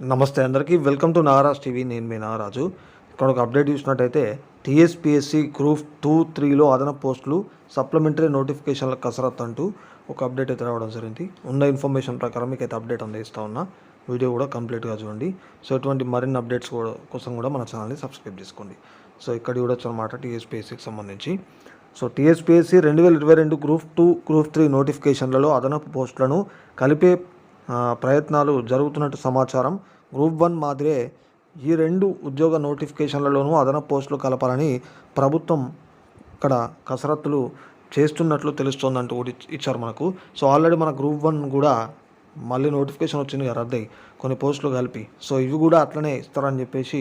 నమస్తే అందరికీ. Welcome to Naraj TV నేను మీ నారాజు. ఇక్కడ ఒక అప్డేట్ చూసినట్టయితే టీఎస్పిఎస్సి గ్రూప్ టూ త్రీలో అదనపు పోస్టులు సప్లిమెంటరీ నోటిఫికేషన్ల కసరత్ అంటూ ఒక అప్డేట్ అయితే రావడం జరిగింది. ఉన్న ఇన్ఫర్మేషన్ ప్రకారం మీకు అయితే అప్డేట్ అందిస్తూ ఉన్నా. వీడియో కూడా కంప్లీట్గా చూడండి. సో ఇటువంటి మరిన్ని అప్డేట్స్ కూడా కోసం కూడా మన ఛానల్ని సబ్స్క్రైబ్ చేసుకోండి. సో ఇక్కడ చూడొచ్చు అనమాట టీఎస్పిఎస్సికి సంబంధించి. సో టీఎస్పిఎస్సి రెండు వేల ఇరవై రెండు గ్రూప్ టూ గ్రూప్ త్రీ నోటిఫికేషన్లలో అదనపు పోస్టులను కలిపే ప్రయత్నాలు జరుగుతున్నట్టు సమాచారం. గ్రూప్ వన్ మాదిరే ఈ రెండు ఉద్యోగ నోటిఫికేషన్లలోనూ అదనపు పోస్టులు కలపాలని ప్రభుత్వం ఇక్కడ కసరత్తులు చేస్తున్నట్లు తెలుస్తోందంటూ కూడా ఇచ్చారు మనకు. సో ఆల్రెడీ మన గ్రూప్ వన్ కూడా మళ్ళీ నోటిఫికేషన్ వచ్చింది కదా రద్దయి. కొన్ని పోస్టులు కలిపి. సో ఇవి కూడా అట్లనే ఇస్తారని చెప్పేసి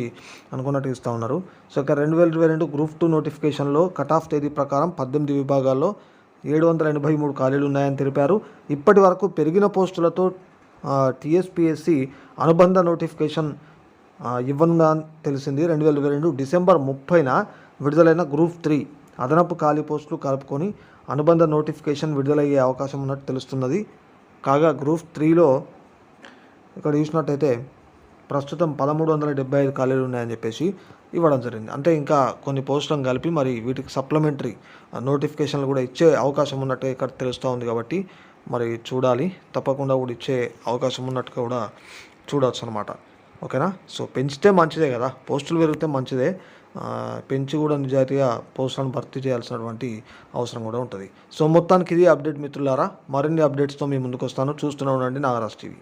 అనుకున్నట్టు ఇస్తూ ఉన్నారు. సో ఇక రెండు వేల ఇరవై రెండు గ్రూప్ టూ నోటిఫికేషన్లో కట్ ఆఫ్ తేదీ ప్రకారం పద్దెనిమిది విభాగాల్లో ఏడు వందల ఎనభై మూడు ఖాళీలు ఉన్నాయని తెలిపారు. ఇప్పటి వరకు పెరిగిన పోస్టులతో టీఎస్పిఎస్సి అనుబంధ నోటిఫికేషన్ ఆ, ఇవ్వనుందా అని తెలిసింది. రెండు వేల ఇరవై రెండు డిసెంబర్ ముప్పైన విడుదలైన గ్రూప్ త్రీ అదనపు ఖాళీ పోస్టులు కలుపుకొని అనుబంధ నోటిఫికేషన్ విడుదలయ్యే అవకాశం ఉన్నట్టు తెలుస్తున్నది. కాగా గ్రూప్ త్రీలో ఇక్కడ చూసినట్టయితే ప్రస్తుతం పదమూడు వందల డెబ్బై ఐదు ఖాళీలు ఉన్నాయని చెప్పేసి ఇవ్వడం జరిగింది. అంటే ఇంకా కొన్ని పోస్టులను కలిపి మరి వీటికి సప్లిమెంటరీ నోటిఫికేషన్లు కూడా ఇచ్చే అవకాశం ఉన్నట్టు ఇక్కడ తెలుస్తూ ఉంది కాబట్టి మరి చూడాలి. తప్పకుండా కూడా ఇచ్చే అవకాశం ఉన్నట్టుగా కూడా చూడవచ్చు అనమాట ఓకేనా? సో పెంచితే మంచిదే కదా. పోస్టులు పెరిగితే మంచిదే. పెంచి కూడా నిజాయితీగా పోస్టులను భర్తీ చేయాల్సినటువంటి అవసరం కూడా ఉంటుంది. సో మొత్తానికి ఇది అప్డేట్ మిత్రులారా. మరిన్ని అప్డేట్స్తో మీ ముందుకు వస్తాను చూస్తూనే ఉండండి నాగరాజ్ టీవీ.